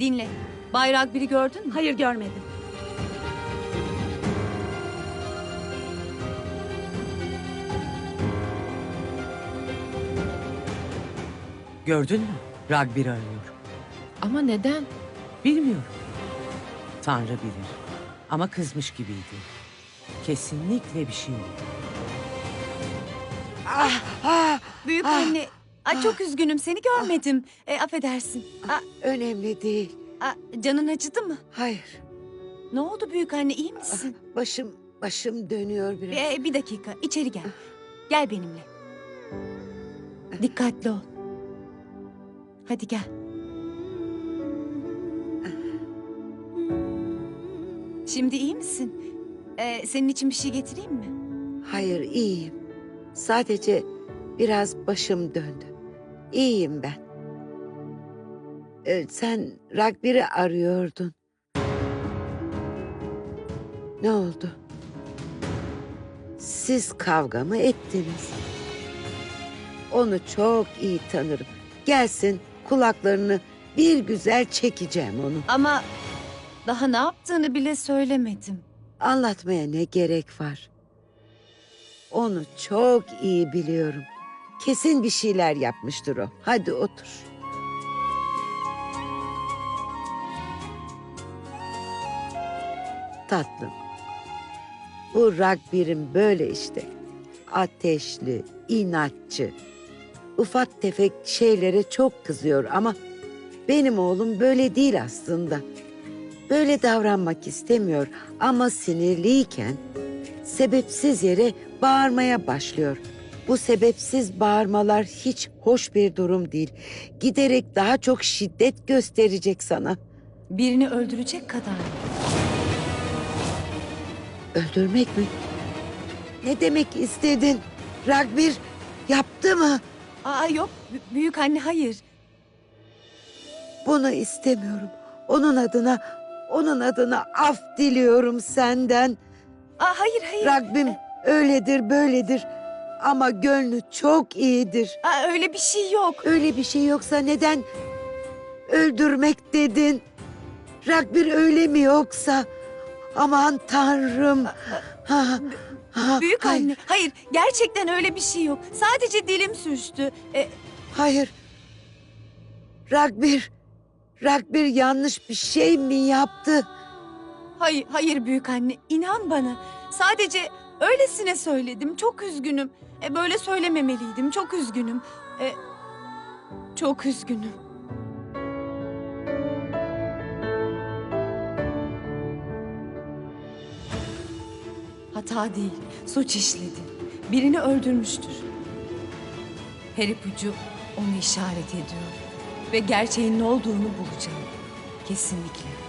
Dinle. Bayrak biri gördün mü? Hayır görmedim. Gördün mü? Ragbir arıyor. Ama neden? Bilmiyorum. Tanrı bilir. Ama kızmış gibiydi. Kesinlikle bir şey oldu. Büyük anne. Ay çok üzgünüm seni görmedim. E, affedersin. Aa, Önemli değil. aa, canın acıdı mı? Hayır. Ne oldu büyük anne iyi misin? Başım başım dönüyor biraz. E, bir dakika içeri gel. Gel benimle. Dikkatli ol. Hadi gel. Şimdi iyi misin? E, senin için bir şey getireyim mi? Hayır iyiyim. Sadece biraz başım döndü. İyiyim ben. Ee, sen Ragbir'i arıyordun. Ne oldu? Siz kavga mı ettiniz? Onu çok iyi tanırım. Gelsin kulaklarını bir güzel çekeceğim onu. Ama daha ne yaptığını bile söylemedim. Anlatmaya ne gerek var? Onu çok iyi biliyorum. Kesin bir şeyler yapmıştır o. Hadi otur. Tatlım. Bu Ragbir'in böyle işte. Ateşli, inatçı. Ufak tefek şeylere çok kızıyor ama benim oğlum böyle değil aslında. Böyle davranmak istemiyor ama sinirliyken sebepsiz yere bağırmaya başlıyor. Bu sebepsiz bağırmalar hiç hoş bir durum değil. Giderek daha çok şiddet gösterecek sana. Birini öldürecek kadar. Öldürmek mi? Ne demek istedin? Ragbir yaptı mı? Aa yok b- büyük anne hayır. Bunu istemiyorum. Onun adına, onun adına af diliyorum senden. Aa hayır hayır. Ragbim öyledir böyledir ama gönlü çok iyidir. Aa, öyle bir şey yok. Öyle bir şey yoksa neden öldürmek dedin? Ragbir öyle mi yoksa? Aman tanrım. Ha, ha, Büyük hayır, anne. Hayır gerçekten öyle bir şey yok. Sadece dilim sürçtü. E, Hayır. Ragbir, Ragbir yanlış bir şey mi yaptı? hayır hayır büyük anne. İnan bana. Sadece öylesine söyledim. Çok üzgünüm. E, böyle söylememeliydim. Çok üzgünüm. E, çok üzgünüm. Hata değil, suç işledi. Birini öldürmüştür. Her ipucu onu işaret ediyor. Ve gerçeğin ne olduğunu bulacağım. Kesinlikle.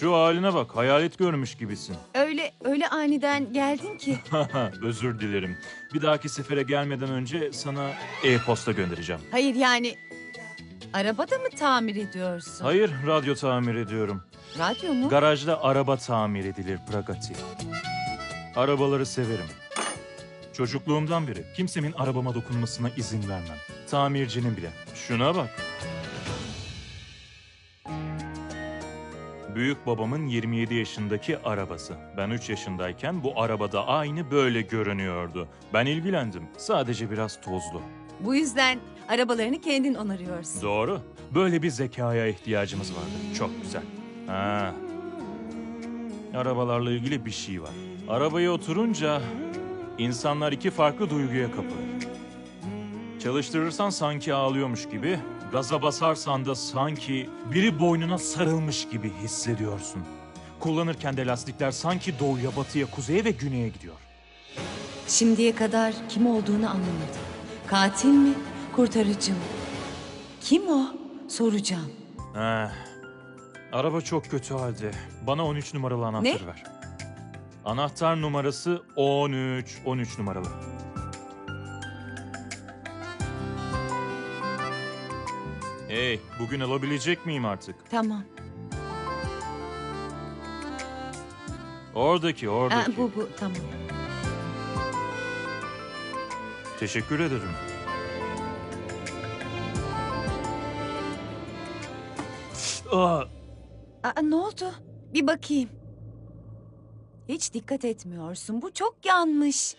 Şu haline bak, hayalet görmüş gibisin. Öyle öyle aniden geldin ki. Özür dilerim. Bir dahaki sefere gelmeden önce sana e-posta göndereceğim. Hayır yani arabada mı tamir ediyorsun? Hayır, radyo tamir ediyorum. Radyo mu? Garajda araba tamir edilir Pragati. Arabaları severim. Çocukluğumdan beri kimsenin arabama dokunmasına izin vermem. Tamircinin bile. Şuna bak. Büyük babamın 27 yaşındaki arabası. Ben 3 yaşındayken bu arabada aynı böyle görünüyordu. Ben ilgilendim. Sadece biraz tozlu. Bu yüzden arabalarını kendin onarıyorsun. Doğru. Böyle bir zekaya ihtiyacımız vardı. Çok güzel. Ha. Arabalarla ilgili bir şey var. Arabaya oturunca insanlar iki farklı duyguya kapılır. Çalıştırırsan sanki ağlıyormuş gibi, gaza basarsan da sanki biri boynuna sarılmış gibi hissediyorsun. Kullanırken de lastikler sanki doğuya, batıya, kuzeye ve güneye gidiyor. Şimdiye kadar kim olduğunu anlamadım. Katil mi? Kurtarıcı mı? Kim o? Soracağım. Eh, Araba çok kötü halde. Bana 13 numaralı anahtarı Ne? ver. Anahtar numarası 13. 13 numaralı. Hey, bugün alabilecek miyim artık? Tamam. Oradaki, Aa, oradaki. bu bu tamam. Teşekkür ederim. Aa, Aa, ne oldu? Bir bakayım. Hiç dikkat etmiyorsun. Bu çok yanlış.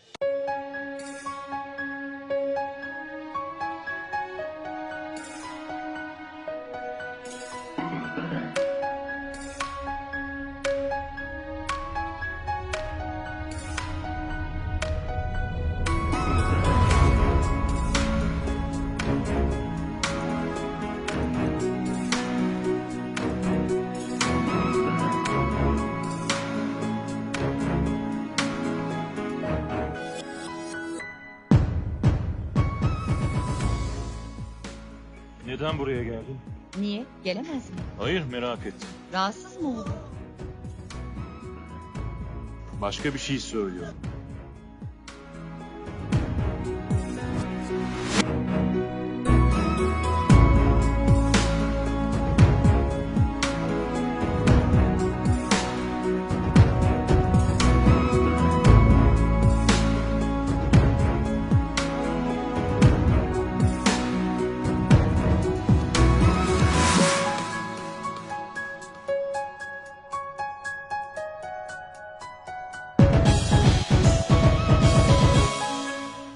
Gelemez mi? Hayır, merak ettim. Rahatsız mı oldu? Başka bir şey söylüyorum.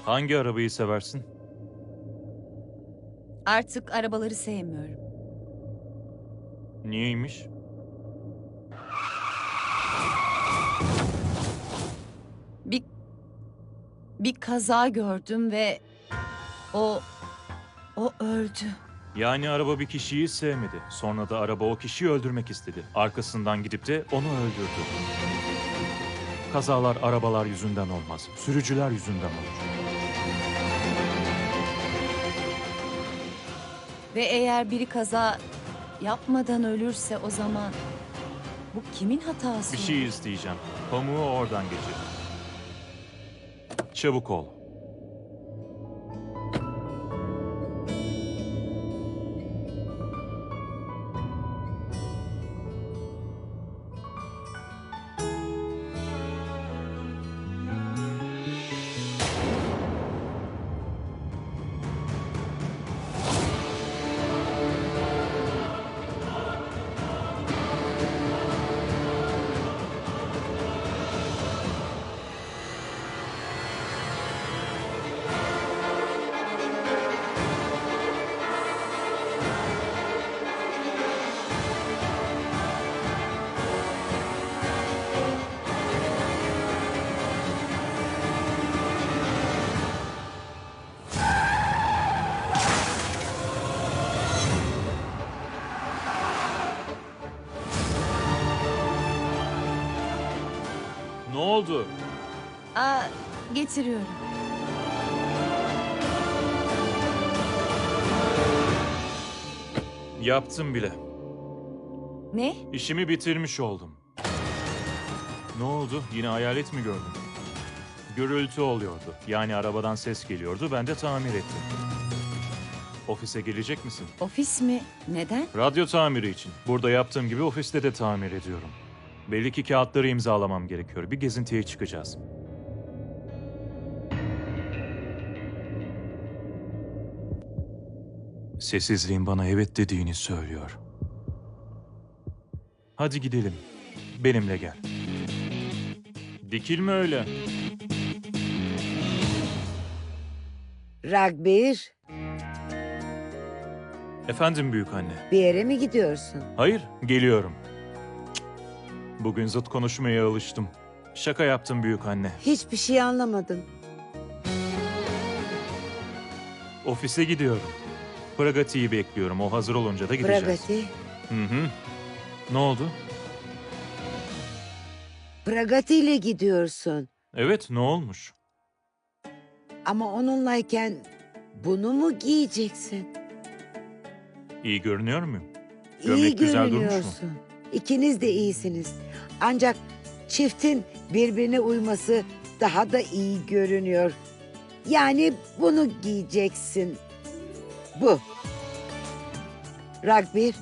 Hangi arabayı seversin? Artık arabaları sevmiyorum. Niyeymiş? Bir bir kaza gördüm ve o o öldü. Yani araba bir kişiyi sevmedi. Sonra da araba o kişiyi öldürmek istedi. Arkasından gidip de onu öldürdü. Kazalar arabalar yüzünden olmaz. Sürücüler yüzünden olur. Ve eğer biri kaza yapmadan ölürse o zaman bu kimin hatası? Bir şey isteyeceğim. Pamuğu oradan geçir. Çabuk ol. Getiriyorum. Yaptım bile. Ne? İşimi bitirmiş oldum. Ne oldu? Yine hayalet mi gördün? Gürültü oluyordu. Yani arabadan ses geliyordu. Ben de tamir ettim. Ofise gelecek misin? Ofis mi? Neden? Radyo tamiri için. Burada yaptığım gibi ofiste de tamir ediyorum. Belli ki kağıtları imzalamam gerekiyor. Bir gezintiye çıkacağız. Sessizliğin bana evet dediğini söylüyor. Hadi gidelim. Benimle gel. Dikilme öyle. Ragbir, Efendim büyük anne. bir yere mi gidiyorsun? Hayır, geliyorum. Cık. Bugün zıt konuşmaya alıştım. Şaka yaptım büyük anne. Hiçbir şey anlamadım. Ofise gidiyorum. Pragati'yi bekliyorum. O hazır olunca da gideceğiz. Pragati, Hı hı. Ne oldu? Pragati ile gidiyorsun. Evet, ne olmuş? Ama onunlayken bunu mu giyeceksin? İyi görünüyor muyum? İyi Gömlek güzel durmuş mu? görünüyorsun. İkiniz de iyisiniz. Ancak çiftin birbirine uyması daha da iyi görünüyor. Yani bunu giyeceksin. Bu. Ragbir,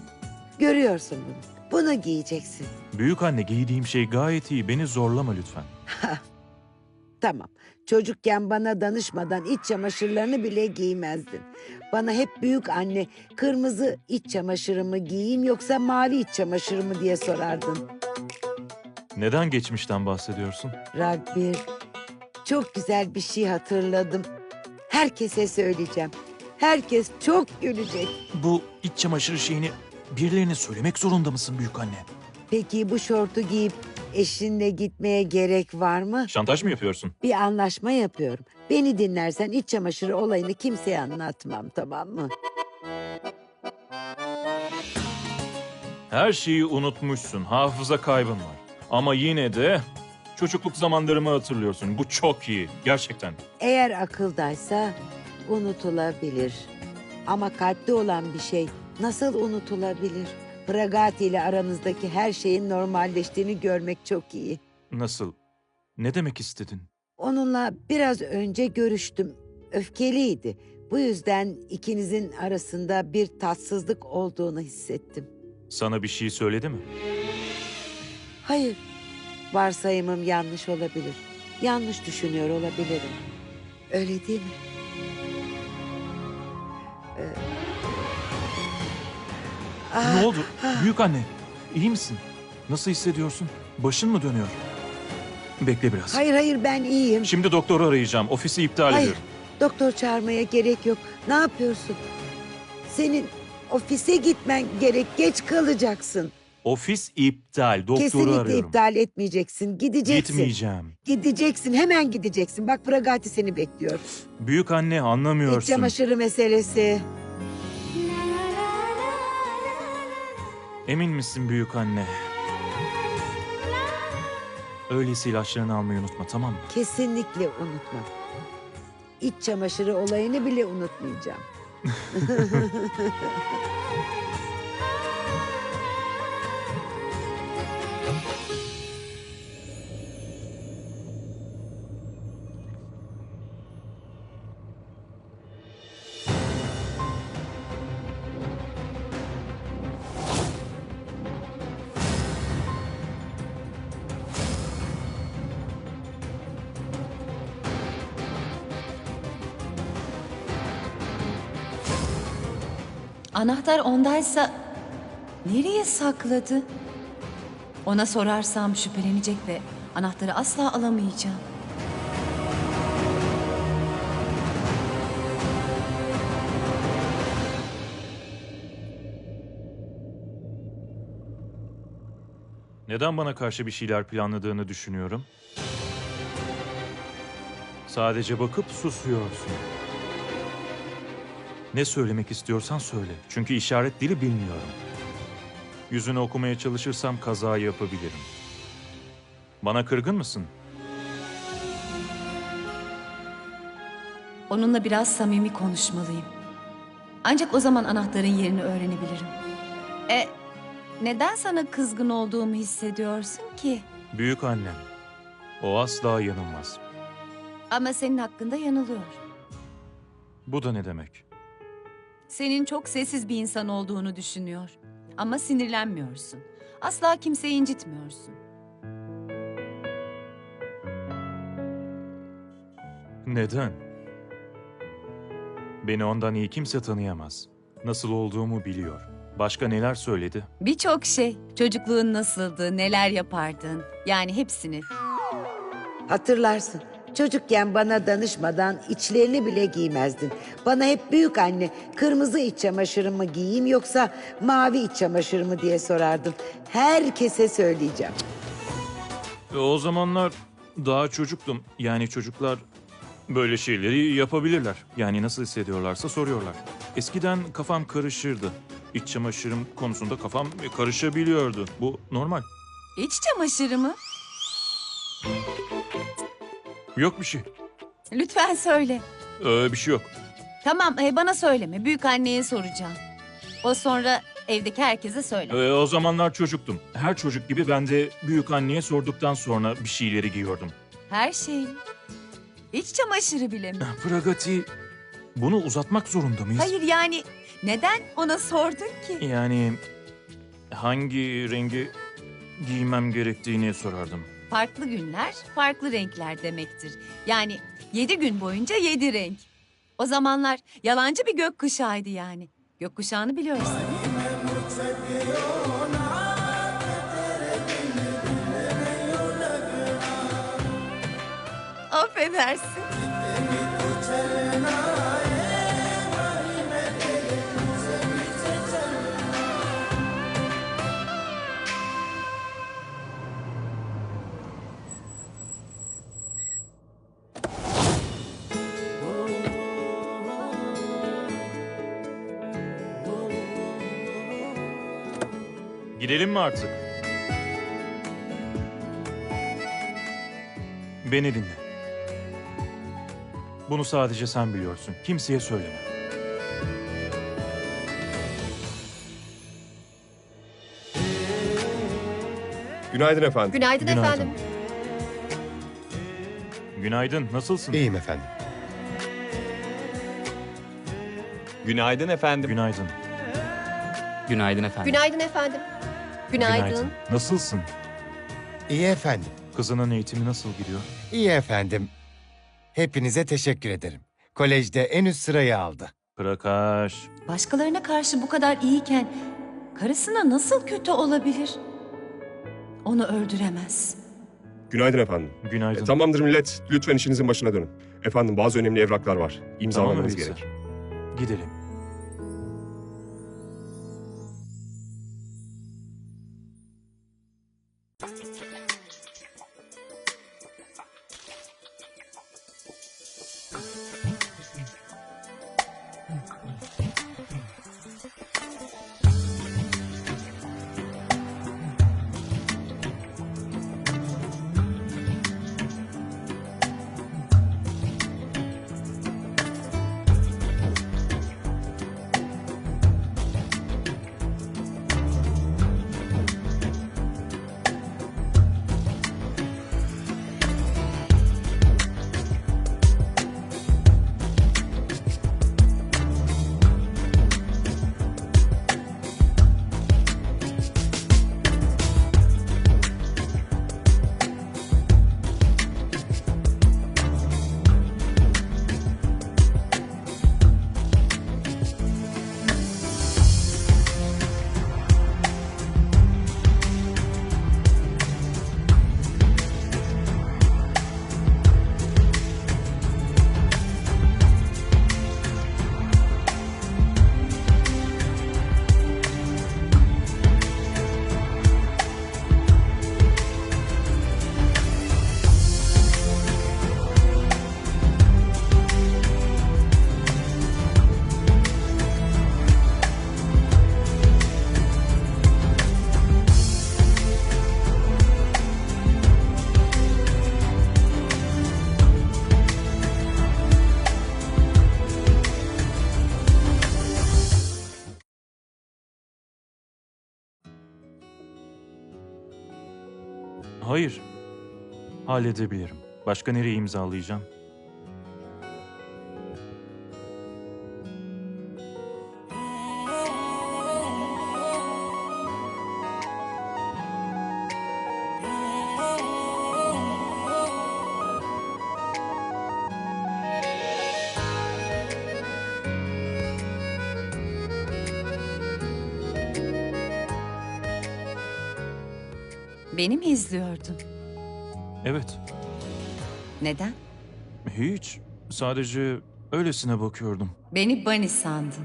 görüyorsun bunu. Bunu giyeceksin. Büyük anne giydiğim şey gayet iyi. Beni zorlama lütfen. Tamam. Çocukken bana danışmadan iç çamaşırlarını bile giymezdin. Bana hep büyük anne kırmızı iç çamaşırımı giyeyim yoksa mavi iç çamaşırımı diye sorardın. Neden geçmişten bahsediyorsun? Ragbir, çok güzel bir şey hatırladım. Herkese söyleyeceğim. Herkes çok gülecek. Bu iç çamaşırı şeyini birilerine söylemek zorunda mısın büyük anne? Peki bu şortu giyip eşinle gitmeye gerek var mı? Şantaj mı yapıyorsun? Bir anlaşma yapıyorum. Beni dinlersen iç çamaşırı olayını kimseye anlatmam tamam mı? Her şeyi unutmuşsun. Hafıza kaybın var. Ama yine de çocukluk zamanlarımı hatırlıyorsun. Bu çok iyi. Gerçekten. Eğer akıldaysa unutulabilir. Ama kalpte olan bir şey nasıl unutulabilir? Pragati ile aranızdaki her şeyin normalleştiğini görmek çok iyi. Nasıl? Ne demek istedin? Onunla biraz önce görüştüm. Öfkeliydi. Bu yüzden ikinizin arasında bir tatsızlık olduğunu hissettim. Sana bir şey söyledi mi? Hayır, varsayımım yanlış olabilir. Yanlış düşünüyor olabilirim. Öyle değil mi? Ne oldu? Büyük anne, iyi misin? Nasıl hissediyorsun? Başın mı dönüyor? Bekle biraz. Hayır hayır ben iyiyim. Şimdi doktoru arayacağım. Ofisi iptal Hayır, ediyorum. doktor çağırmaya gerek yok. Ne yapıyorsun? Senin ofise gitmen gerek. Geç kalacaksın. Ofis iptal. Doktoru Kesinlikle arıyorum. iptal etmeyeceksin. Gideceksin. Gitmeyeceğim. Gideceksin. Hemen gideceksin. Bak Pragati seni bekliyor. Büyük anne İç anlamıyorsun. çamaşırı meselesi. Emin misin büyük anne? Öyleyse ilaçlarını almayı unutma tamam mı? Kesinlikle unutma. İç çamaşırı olayını bile unutmayacağım. Anahtar ondaysa nereye sakladı? Ona sorarsam şüphelenecek ve anahtarı asla alamayacağım. Neden bana karşı bir şeyler planladığını düşünüyorum? Sadece bakıp susuyorsun. Ne söylemek istiyorsan söyle. Çünkü işaret dili bilmiyorum. Yüzünü okumaya çalışırsam kaza yapabilirim. Bana kırgın mısın? Onunla biraz samimi konuşmalıyım. Ancak o zaman anahtarın yerini öğrenebilirim. E, neden sana kızgın olduğumu hissediyorsun ki? Büyük annem. O asla yanılmaz. Ama senin hakkında yanılıyor. Bu da ne demek? Senin çok sessiz bir insan olduğunu düşünüyor. Ama sinirlenmiyorsun. Asla kimseyi incitmiyorsun. Neden? Beni ondan iyi kimse tanıyamaz. Nasıl olduğumu biliyor. Başka neler söyledi? Birçok şey. Çocukluğun nasıldı, neler yapardın. Yani hepsini. Hatırlarsın. Çocukken bana danışmadan içlerini bile giymezdin. Bana hep büyük anne kırmızı iç çamaşırımı giyeyim yoksa mavi iç çamaşırımı diye sorardın. Herkese söyleyeceğim. E, o zamanlar daha çocuktum. Yani çocuklar böyle şeyleri yapabilirler. Yani nasıl hissediyorlarsa soruyorlar. Eskiden kafam karışırdı. İç çamaşırım konusunda kafam karışabiliyordu. Bu normal. İç çamaşırı mı? Yok bir şey. Lütfen söyle. Ee, bir şey yok. Tamam, e, bana söyleme. Büyük anneye soracağım. O sonra Evdeki herkese söyle. Ee, o zamanlar çocuktum. Her çocuk gibi ben de büyük anneye sorduktan sonra bir şeyleri giyiyordum. Her şey. İç çamaşırı bile mi? Pragati, bunu uzatmak zorunda mıyız? Hayır yani neden ona sordun ki? Yani hangi rengi giymem gerektiğini sorardım. Farklı günler, farklı renkler demektir. Yani yedi gün boyunca yedi renk. O zamanlar yalancı bir gökkuşağıydı yani. Gökkuşağını biliyorsun. Affedersin. Gidelim mi artık? Beni dinle. Bunu sadece sen biliyorsun. Kimseye söyleme. Günaydın efendim. Günaydın, Günaydın. efendim. Günaydın, nasılsın? İyiyim efendim. Günaydın efendim. Günaydın. Günaydın efendim. Günaydın efendim. Günaydın. Nasılsın? İyi efendim. Kızının eğitimi nasıl gidiyor? İyi efendim. Hepinize teşekkür ederim. Kolejde en üst sırayı aldı. Prakash. Başkalarına karşı bu kadar iyiyken karısına nasıl kötü olabilir? Onu öldüremez. Günaydın efendim. Günaydın. E, tamamdır millet. Lütfen işinizin başına dönün. Efendim bazı önemli evraklar var. Tamam İmzalamanız öyleyse. gerek. Gidelim. Hayır. Halledebilirim. Başka nereye imzalayacağım? İzliyordun? Evet. Neden? Hiç. Sadece öylesine bakıyordum. Beni Bunny sandın.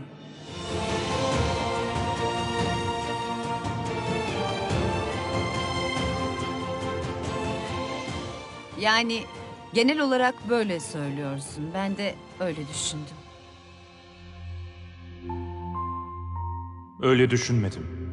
Yani genel olarak böyle söylüyorsun. Ben de öyle düşündüm. Öyle düşünmedim.